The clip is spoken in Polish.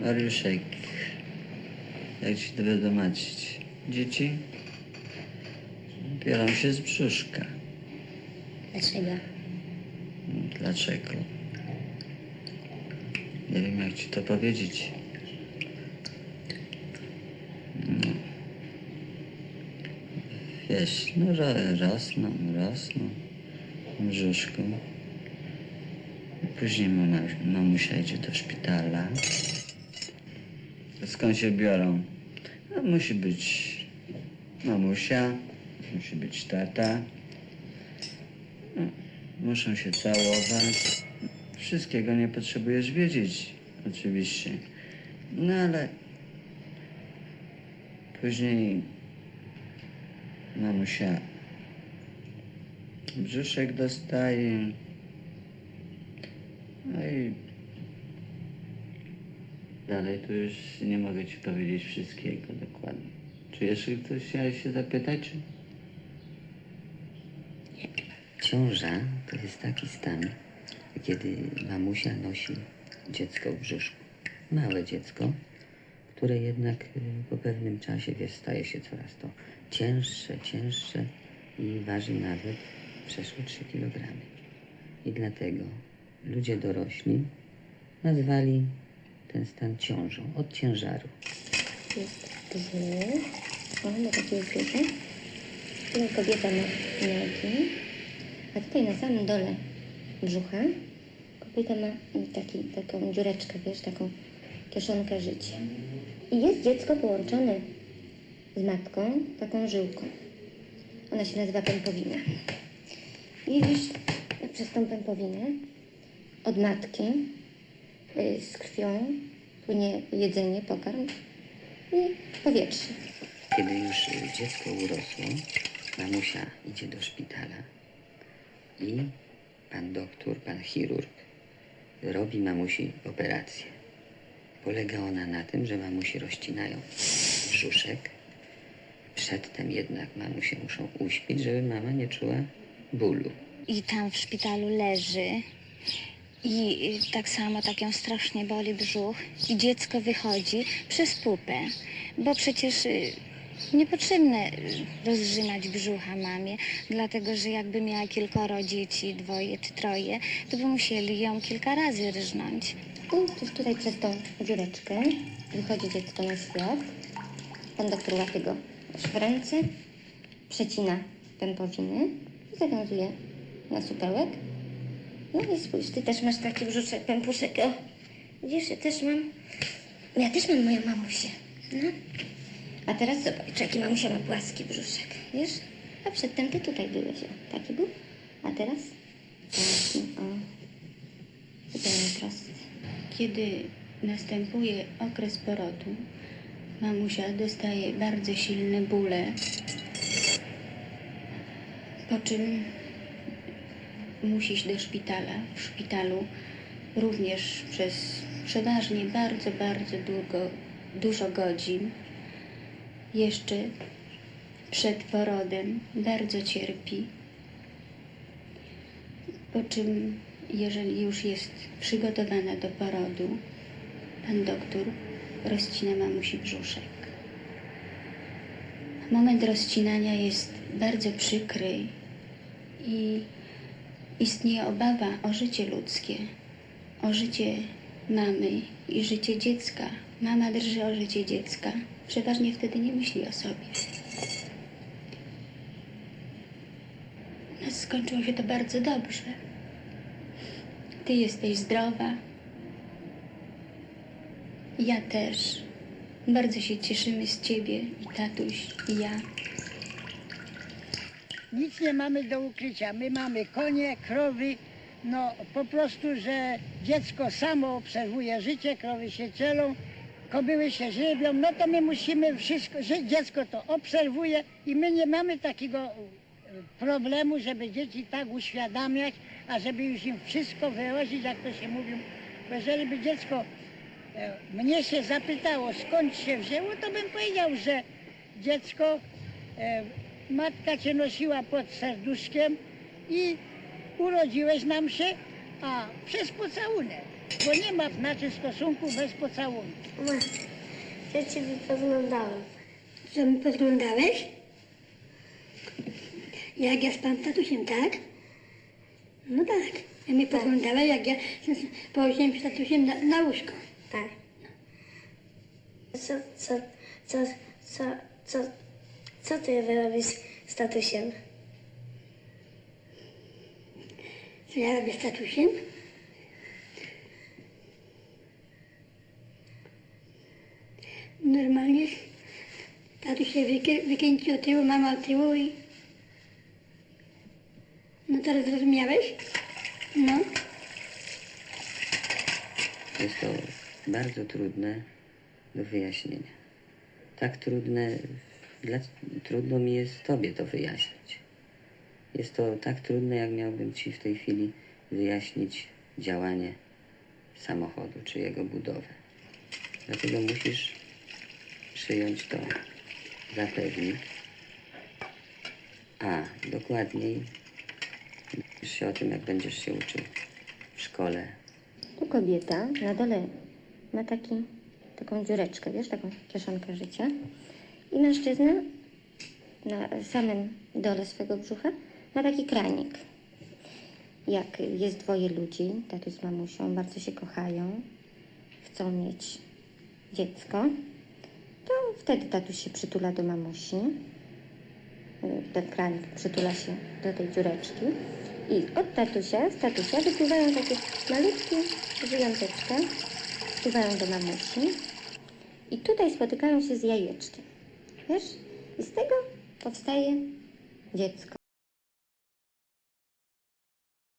Mariuszek, jak ci to wytłumaczyć? Dzieci biorą się z brzuszka. Dlaczego? Dlaczego? Nie wiem, jak ci to powiedzieć. No. Wiesz, no rosną, rosną w brzuszku. Później mamusia idzie do szpitala. Skąd się biorą? No, musi być mamusia, musi być tata. No, Muszą się całować. Wszystkiego nie potrzebujesz wiedzieć, oczywiście. No ale później mamusia brzuszek dostaje. No i dalej to już nie mogę ci powiedzieć wszystkiego dokładnie. Czy jeszcze ktoś chciał się zapytać? Czy... Ciąża to jest taki stan, kiedy mamusia nosi dziecko w brzuszku. Małe dziecko, które jednak y, po pewnym czasie wiesz, staje się coraz to cięższe, cięższe i waży nawet przeszło 3 kg. I dlatego ludzie dorośli nazwali ten stan ciążą od ciężaru. Jest brzuch. O, no taki jest duży. Tu kobieta ma nogi. A tutaj na samym dole brzucha kobieta ma taki, taką dziureczkę, wiesz, taką kieszonkę życia. I jest dziecko połączone z matką taką żyłką. Ona się nazywa pępowina. I widzisz, przez tą pępowinę od matki z krwią płynie jedzenie, pokarm i powietrze. Kiedy już y, dziecko urosło, mamusia idzie do szpitala i pan doktor, pan chirurg robi mamusi operację. Polega ona na tym, że mamusi rozcinają brzuszek. Przedtem jednak mamusie muszą uśpić, żeby mama nie czuła bólu. i tam w szpitalu leży i tak samo tak ją strasznie boli brzuch i dziecko wychodzi przez pupę, bo przecież y, niepotrzebne y, rozrzynać brzucha mamie, dlatego że jakby miała kilkoro dzieci, dwoje czy troje, to by musieli ją kilka razy rżnąć. I już tutaj przez tą dziureczkę wychodzi dziecko na świat. Pan doktor łapie go w ręce, przecina pępowiny i zawiązuje na supełek. No i spójrz, ty też masz taki brzuszek, pępuszek. O, widzisz, ja też mam. Ja też mam moją mamusię. No. A teraz zobacz, jaki mamusia ma płaski brzuszek, wiesz? A przedtem ty tutaj byłeś, o, taki był. A teraz taki, o, prosty. Kiedy następuje okres porodu, mamusia dostaje bardzo silne bóle, po czym musi iść do szpitala. W szpitalu również przez przeważnie bardzo, bardzo długo, dużo godzin. Jeszcze przed porodem bardzo cierpi. Po czym, jeżeli już jest przygotowana do porodu, pan doktor rozcina mamusi brzuszek. Moment rozcinania jest bardzo przykry i istnieje obawa o życie ludzkie, o życie mamy i życie dziecka. Mama drży o życie dziecka. Przeważnie wtedy nie myśli o sobie. No, skończyło się to bardzo dobrze. Ty jesteś zdrowa. Ja też. Bardzo się cieszymy z ciebie i tatuś i ja. Nic nie mamy do ukrycia. My mamy konie, krowy. No po prostu, że dziecko samo obserwuje życie, krowy się cielą, kobyły się żywią, no to my musimy wszystko, że dziecko to obserwuje i my nie mamy takiego e, problemu, żeby dzieci tak uświadamiać, a żeby już im wszystko wyłożyć, jak to się mówi. Bo jeżeli by dziecko e, mnie się zapytało, skąd się wzięło, to bym powiedział, że dziecko, e, matka cię nosiła pod serduszkiem i urodziłeś nam się, a przez pocałunek. bo nie ma znaczy stosunku bez pocałunku. Ja ciebie podglądałem. Co mi podglądałeś? Jak ja z tatusiem, tak? No tak. Ja mi podglądałeś, jak ja położyłem się tatusiem na, na łóżko. Tak. Co, co, co, co, co, co ty robisz z tatusiem? Co ja robię z tatusiem? Normalnie tatuś się wykrę- wykręcił od tyłu, mama od tyłu i... No teraz zrozumiałeś? No. Jest to bardzo trudne do wyjaśnienia. Tak trudne, dla, trudno mi jest Tobie to wyjaśnić. Jest to tak trudne, jak miałbym Ci w tej chwili wyjaśnić działanie samochodu czy jego budowę. Dlatego musisz przyjąć to za pewnik, a dokładniej dowiesz się o tym, jak będziesz się uczył w szkole Tu kobieta na dole ma taki, taką dziureczkę, wiesz, taką kieszonkę życia. I mężczyzna na samym dole swego brzucha ma taki kranik. Jak jest dwoje ludzi, tatuś z mamusią, bardzo się kochają, chcą mieć dziecko, to wtedy tatuś się przytula do mamusi. Ten kranik przytula się do tej dziureczki. I od tatusia, z tatusia wypływają takie malutkie żyjąteczka, wpływają do mamusi i tutaj spotykają się z jajeczkiem. Wiesz? I z tego powstaje dziecko.